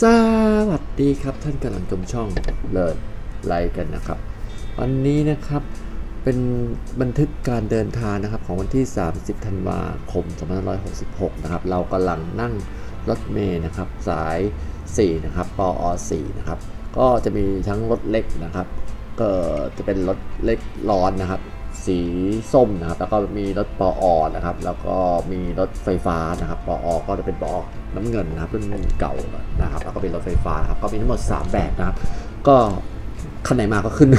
สวัสดีครับท่านกำลังชมช่องเลิศไลฟ์กันนะครับ วันนี้นะครับเป็นบันทึกการเดินทางนะครับของวันที่ 30 ธันวาคม 2566 นะครับ เรากำลังนั่งรถเมล์นะครับสาย 4 นะครับปอ4นะครับ ก็จะมีทั้งรถเล็กนะครับก็จะเป็นรถเล็กร้อนนะครับ สีส้มนะครับ แล้วก็มีรถปออนะครับ แล้วก็มีรถไฟฟ้านะครับปออก็จะเป็นปอน้ำเงินนะครับรุ่นเก่านะครับ แล้วก็เป็นรถไฟฟ้านะครับ ก็มีทั้งหมด 3 แบบนะครับ ก็คันไหนมาก็ขึ้น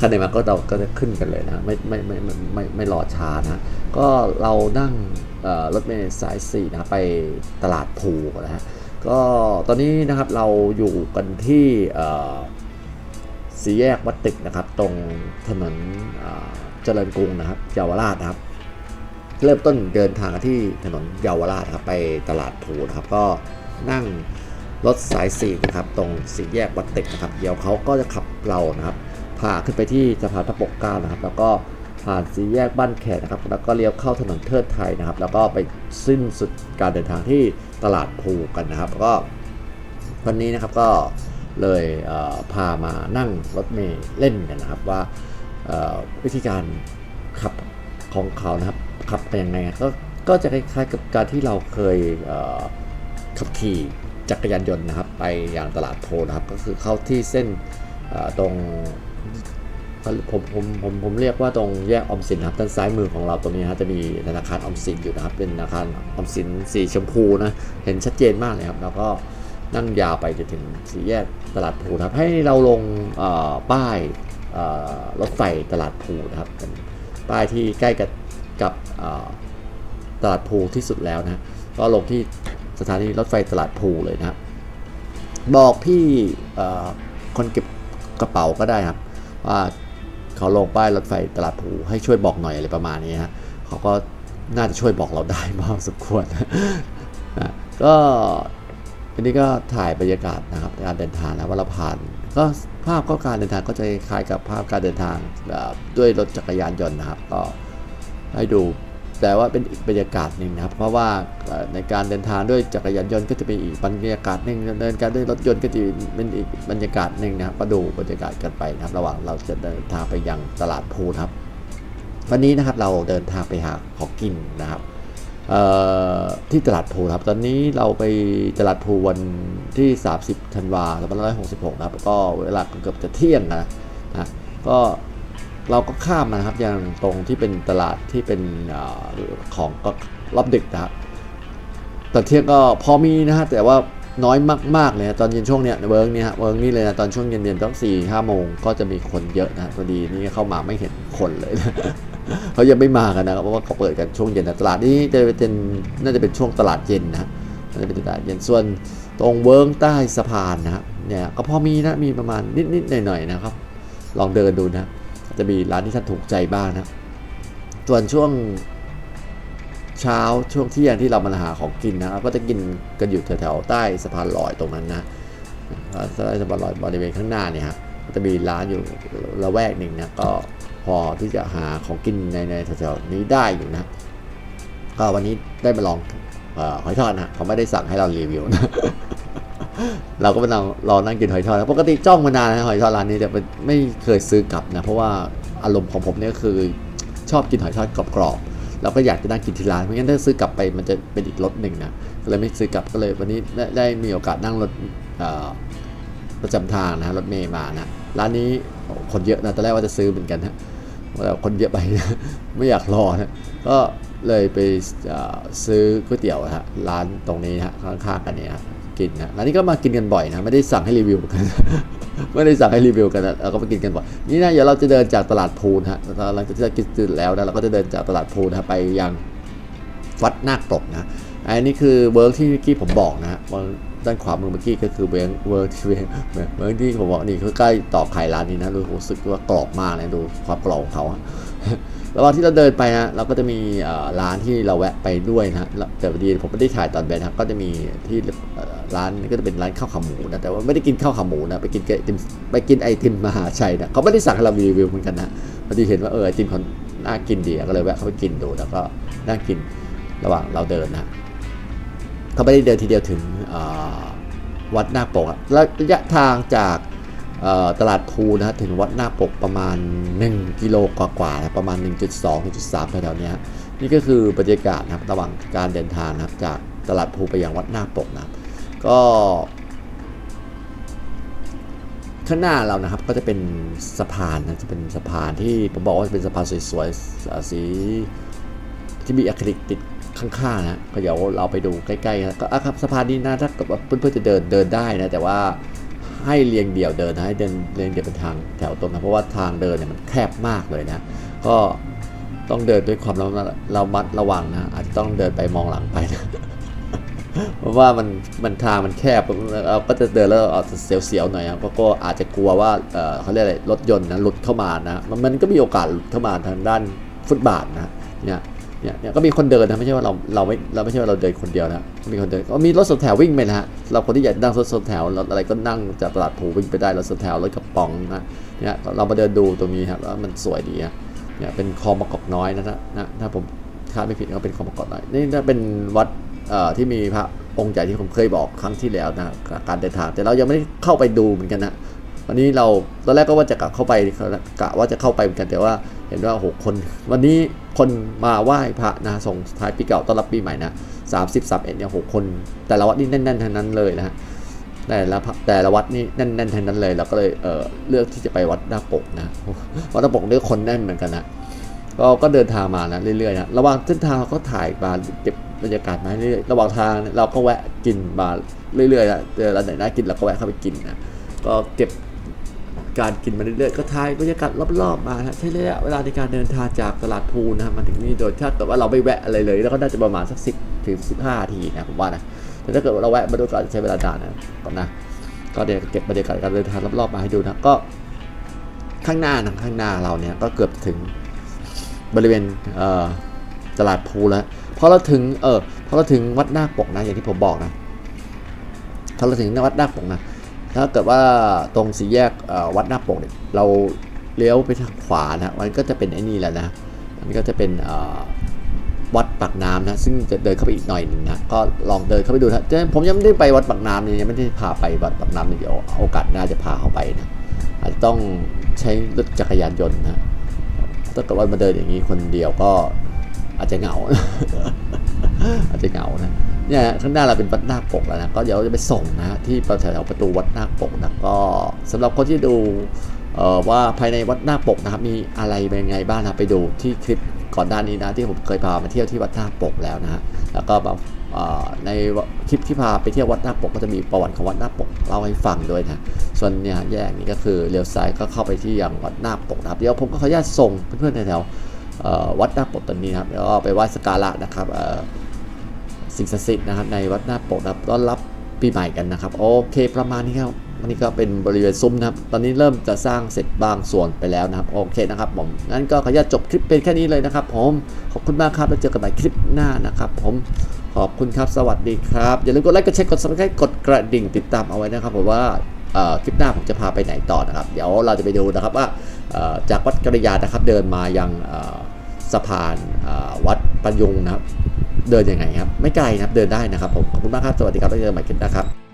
คันไหนมาก็เราก็จะขึ้นกันเลยนะ ไม่ไม่ไม่ไม่ไม่ไม่รอช้านะ ก็เรานั่งรถเมล์สาย4นะไปตลาดภูนะฮะ ก็ตอนนี้นะครับเราอยู่กันที่ สีแยกวัดตึกนะครับ ตรงถนนเจริญกรุงนะครับเยาวราชนะครับ เริ่มต้นเดินทางที่ถนนเยาวราชครับไปตลาดภูนะครับ ก็นั่งรถสายสี่นะครับ ตรงสีแยกวัดตึกนะครับ เดี๋ยวเขาก็จะขับเรานะครับพาขึ้นไปที่สะพานพระปกเกล้านะครับ แล้วก็ผ่านสีแยกบ้านแขกนะครับ แล้วก็เลี้ยวเข้าถนนเทิดไทยนะครับ แล้วก็ไปสิ้นสุดการเดินทางที่ตลาดภูกันนะครับ ก็วันนี้นะครับก็ เลยพามานั่งรถเมล์เล่นกันนะครับว่าวิธีการขับของเขานะครับขับไปยังไงก็ก็จะคล้ายๆกับการที่เราเคยเขับขี่จักรยานยนต์นะครับ ไปอยังตลาดโพนะครับ ก็คือเข้าที่เส้นตรงผมผมผมผมเรียกว่าตรงแยกออมสินครับด้านซ้ายมือของเราตรงนี้นะจะมีธนาคารออมสินอยู่นะครับ เป็นธนาคารออมสินสีชมพูนะเห็นชัดเจนมากเลยครับ แล้วก็ นั่งยาวไปจนถึงสี่แยกตลาดภูนะครับ ให้เราลงป้ายรถไฟตลาดภูนะครับเป็นป้ายที่ใกล้กับกับตลาดภูที่สุดแล้วนะก็ลงที่สถานีรถไฟตลาดภูเลยนะครับบอกพี่คนเก็บกระเป๋าก็ได้ครับว่าเขาลงป้ายรถไฟตลาดภูให้ช่วยบอกหน่อยอะไรประมาณนี้ฮะเขาก็น่าจะช่วยบอกเราได้มากสมควรนะก็ อันนี้ก็ถ่ายบรรยากาศนะครับการเดินทางนะว่าเราผ่าน ก็ภาพก็การเดินทางก็จะคล้ายกับภาพการเดินทางแบบด้วยรถจักรยานยนต์นะครับก็ให้ดูแต่ว่าเป็นอีกบรรยากาศหนึ่งนะครับ เพราะว่าในการเดินทางด้วยจักรยานยนต์ก็จะเป็นอีกบรรยากาศหนึ่งเดินการด้วยรถยนต์ก็จะเป็นอีกบรรยากาศหนึ่งนะครับก็ดูบรรยากาศกันไปนะครับ ระหว่างเราจะเดินทางไปยังตลาดภูนครับ วันนี้นะครับเราเดินทางไปหาของกินนะครับ ที่ตลาดภูครับ ตอนนี้เราไปตลาดภูวันที่ 30ธันวาคม2566 นะครับ ก็เวลาเกือบจะเที่ยงนะนะก็เราก็ข้ามมานะครับอย่างตรงที่เป็นตลาดที่เป็นอของก็รอบดึกนะครับตอนเที่ยงก็พอมีนะฮะแต่ว่าน้อยมากๆเลยตอนเย็นช่วงเนี้ยเวิร์กเนี่ยฮะเวิร์กนี่เลยนะตอนช่วงเย็นๆต้องสี่ห้าโมงก็จะมีคนเยอะนะฮะพอดีนี่เข้ามาไม่เห็นคนเลยนะ เขายังไม่มากันนะครับเพราะว่าเขาเปิดกันช่วงเย็นนะตลาดนี้จะเป็นน่าจะเป็นช่วงตลาดเย็นนะน่าจะเป็นตลาดเย็นส่วนตรงเวิร์กใต้สะพานนะเนี่ยก็พอมีนะมีประมาณนิดๆหน่อยๆนะครับ ลองเดินดูนะ จะมีร้านที่ท่านถูกใจบ้างนะส่วนช่วงเช้าช่วงเที่ยงที่เรามาหาของกินนะครับก็จะกินกันอยู่แถวๆใต้สะพานลอยตรงนั้นนะใต้สะพานลอยบริเวณข้างหน้าเนี่ยฮะจะมีร้านอยู่ละแวกหนึ่งนะก็ อที่จะหาของกินในในแถวๆนี้ได้อยู่นะก็วันนี้ได้มาลองอหอยทอดนะเขาไม่ได้สั่งให้เรารีวิวนะเราก็ไปลองรอนั่งกินหอยทอดนะปกติจ้องมานานนะหอยทอดร้านนี้แต่ไม่เคยซื้อกลับนะเพราะว่าอารมณ์ของผมเนี่ยคือชอบกินหอยทอดกรอบๆแล้วก็อยากจะนั่งกินที่ร้านเพราะงั้นถ้าซื้อกลับไปมันจะเป็นอีกรสหนึ่งนะก็เลยไม่ซื้อกลับก็เลยวันนี้ได้ไดมีโอกาสนั่งรถประจำทางนะรถเมย์มานะร้านนี้คนเยอะนะตอนแรกว่าจะซื้อเหมือนกันนะ คนเยอะไปไม่อยากรอนะก็เลยไปซื้อก๋วยเตี๋ยวฮะร้านตรงนี้ฮะข้างๆกันเนี่ยกินนะร้านนี้ก็มากินกันบ่อยนะไม่ได้สั่งให้รีวิวกันไม่ได้สั่งให้รีวิวกันนะเราก็ไปกินกันบ่อยนี่นะเดี๋ยวเราจะเดินจากตลาดพูนฮะหลังจากที่เรากินเสร็จแล้วนะเราก็จะเดินจากตลาดพูนนะไปยังวัดนาคปกนะอันนี้คือเวิร์กที่เมื่อกี้ผมบอกนะฮะเวิร์ก ด้านขวามือเมื่อกี้ก็คือเวิร์กเวิร์ที่เวิร์กที่ผมบอกนี่คือใกล้ต่อไข่ร้านนี้นะดูรู้สึกว่ากรอบมากเลยดูความกรอบของเขาระหว่างที่เราเดินไปนะเราก็จะมีร้านที่เราแวะไปด้วยนะแต่พอดีผมไม่ได้ถ่ายตอนเบนครับก็จะมีที่ร้านก็จะเป็นร้านข้าวขาหมูนะแต่ว่าไม่ได้กินข้าวขาหมูนะไปกินไอติมไปกินไอติมมหาชัยนะเขาไม่ได้สั่งให้เรารีวิวเหมือนกันนะพอดีเห็นว่าเออไอติมเขาน่ากินดีก็เลยแวะเข้าไปกินดูแล้วก็นั่งกินระหว่างเราเดินนะ เขาไม่ได้เดินทีเดียวถึงวัดนาคปกะระยะทางจากตลาดภูนะถึงวัดนาคปกประมาณ 1 กิโลกว่าๆนะประมาณ 1.2 1.3แถวๆเนี้ยนี่ก็คือบรรยากาศนะครับระหว่างการเดินทางนะครับจากตลาดภูไปยังวัดนาคปกนะก็ข้างหน้าเรานะครับก็จะเป็นสะพานนะจะเป็นสะพานที่ผมบอกว่าเป็นสะพานสวยๆสีที่มีอะคริลิกติด ข้างๆนะก็เดี๋ยวเราไปดูใกล้ๆนะก็อะครับสะพานนี้นะถ้าเกิดว่าเพื่อนๆจะเดินเดินได้นะแต่ว่าให้เรียงเดี่ยวเดินนะให้เดินเรียงเดี่ยวเป็นทางแถวตรงนะเพราะว่าทางเดินเนี่ยมันแคบมากเลยนะ ก็ต้องเดินด้วยความระมัดระมัดระวังนะอาจจะต้องเดินไปมองหลังไปนะเพราะว่ามันมันทางมันแคบเราก็จะเดินแล้วอาจจะเสียวๆหน่อยครับเพราะก็อาจจะกลัวว่าเออเขาเรียกอะไรรถยนต์นะหลุดเข้ามานะมันมันก็มีโอกาสหลุดเข้ามาทางด้านฟุตบาทนะเนี่ย เนี่ยเนี่ยก็มีคนเดินนะไม่ใช่ว่าเราเราไม่เราไม่ใช่ว่าเราเดินคนเดียวนะมีคนเดินก็มีรถสองแถววิ่งไปนะฮะเราคนที่อยากนั่งรถสองแถวรถอะไรก็นั่งจากตลาดผูวิ่งไปได้รถสองแถวรถกระป๋องนะเนี่ยเรามาเดินดูตรงนี้ครับแล้วมันสวยดีอะเนี่ยเป็นคลองมะกอกน้อยนะนะนะถ้าผมคาดไม่ผิดก็เป็นคลองมะกอกน้อยนี่ถ้าเป็นวัดเอ่อที่มีพระองค์ใหญ่ที่ผมเคยบอกครั้งที่แล้วนะการเดินทางแต่เรายังไม่ได้เข้าไปดูเหมือนกันนะวันนี้เราตอนแรกก็ว่าจะกะเข้าไปกะว่าจะเข้าไปเหมือนกันแต่ว่า เห็นว่าโหคน วันนี้คนมาไหว้พระนะส่งท้ายปีเก่าต้อนรับปีใหม่นะสามสิบสามเอ็ดเนี่ยโหคน แต่ละวัดนี่แน่นๆทั้งนั้นเลยนะฮะแต่ละพระแต่ละวัดนี่แน่นๆทั้งนั้นเลยเราก็เลยเออเลือกที่จะไปวัดหน้าปกนะวัดหน้าปกเนี่ยคนแน่นเหมือนกันนะก็ก็เดินทางมานะเรื่อยๆนะระหว่างเส้นทางเราก็ถ่ายมาเก็บบรรยากาศมาเรื่อยๆระหว่างทางเนี่ยเราก็แวะกินมาเรื่อยๆนะเจอร้านไหนน่ากินเราก็แวะเข้าไปกินนะก็เก็บ การกินมาเรื่อยๆก็ถ่ายบรรยากาศรอบๆมาใช้ระยะเวลาในการเดินทางจากตลาดภูนะมาถึงนี่โดยถ้าเกิดว่าเราไม่แวะอะไรเลยแล้วก็น่าจะประมาณสักสิบถึงสิบห้าทีนะผมว่านะแต่ถ้าเกิดเราแวะมาด้วยก็อาจจะใช้เวลานานนะก่อนนะก็เดี๋ยวเก็บบรรยากาศการเดินทางรอบๆมาให้ดูนะก็ข้างหน้านะข้างหน้าเราเนี่ยก็เกือบถึงบริเวณเอ่อตลาดภูแล้วพอเราถึงเออพอเราถึงวัดนาคปกนะอย่างที่ผมบอกนะพอเราถึงวัดนาคปกนะ ถ้าเกิดว่าตรงสี่แยกวัดนาปกเนี่ยเราเลี้ยวไปทางขวานะมันก็จะเป็นไอ้นี่แหละนะมันก็จะเป็นวัดปากน้ำนะซึ่งจะเดินเข้าไปอีกหน่อยนึงนะก็ลองเดินเข้าไปดูนะผมยังไม่ได้ไปวัดปากน้ำเนี่ยยังไม่ได้พาไปวัดปากน้ำเนี่ยเดี๋ยวโอกาสหน้าจะพาเขาไปนะอาจจะต้องใช้รถจักรยานยนต์นะถ้าเกิดว่ามาเดินอย่างนี้คนเดียวก็อาจจะเหงา อาจจะเหงานะ เนี่ยข้างหน้าเราเป็นวัดนาคปกแล้วนะก็เดี๋ยวจะไปส่งนะที่แถวประตูวัดนาคปกนะก็สำหรับคนที่ดูว่าภายในวัดนาคปกนะครับมีอะไรเป็นยังไงบ้างนะไปดูที่คลิปก่อนหน้านนี้นะที่ผมเคยพามาเที่ยวที่วัดนาคปกแล้วนะฮะแล้วก็มาเอ่อในคลิปที่พาไปเที่ยววัดนาคปกก็จะมีประวัติของวัดนาคปกเล่าให้ฟังด้วยนะส่วนเนี่ยแยกนี้ก็คือเลี้ยวซ้ายก็เข้าไปที่ยังวัดนาคปกนะครับเดี๋ยวผมก็ขออนุญาตส่งเพื่อนๆแถววัดนาคปกตอนนี้นะครับแล้วก็ไปไหว้สักการะนะครับ สิ่งศักดิ์สิทธิ์นะครับในวัดนาคปกนะครับต้อนรับปีใหม่กันนะครับ โอเคประมาณนี้ครับวันนี้ก็เป็นบริเวณซุ้มนะครับ ตอนนี้เริ่มจะสร้างเสร็จบางส่วนไปแล้วนะครับ โอเคนะครับผมงั้นก็ขออนุญาตจบคลิปเป็นแค่นี้เลยนะครับ ผมขอบคุณมากครับแล้วเจอกันใหม่คลิปหน้านะครับผมขอบคุณครับสวัสดีครับ อย่าลืมกดไลค์กดแชร์กด subscribe กดกระดิ่งติดตามเอาไว้นะครับผมว่าเอ่อคลิปหน้าผมจะพาไปไหนต่อนะครับ เดี๋ยวเราจะไปดูนะครับว่าจากวัดกระยานะครับเดินมายังสะพานวัดประยงนะครับ เดินยังไงครับ ไม่ไกลนะครับ เดินได้นะครับผม ขอบคุณมากครับ สวัสดีครับแล้วเจอกันใหม่คลิปหน้าครับ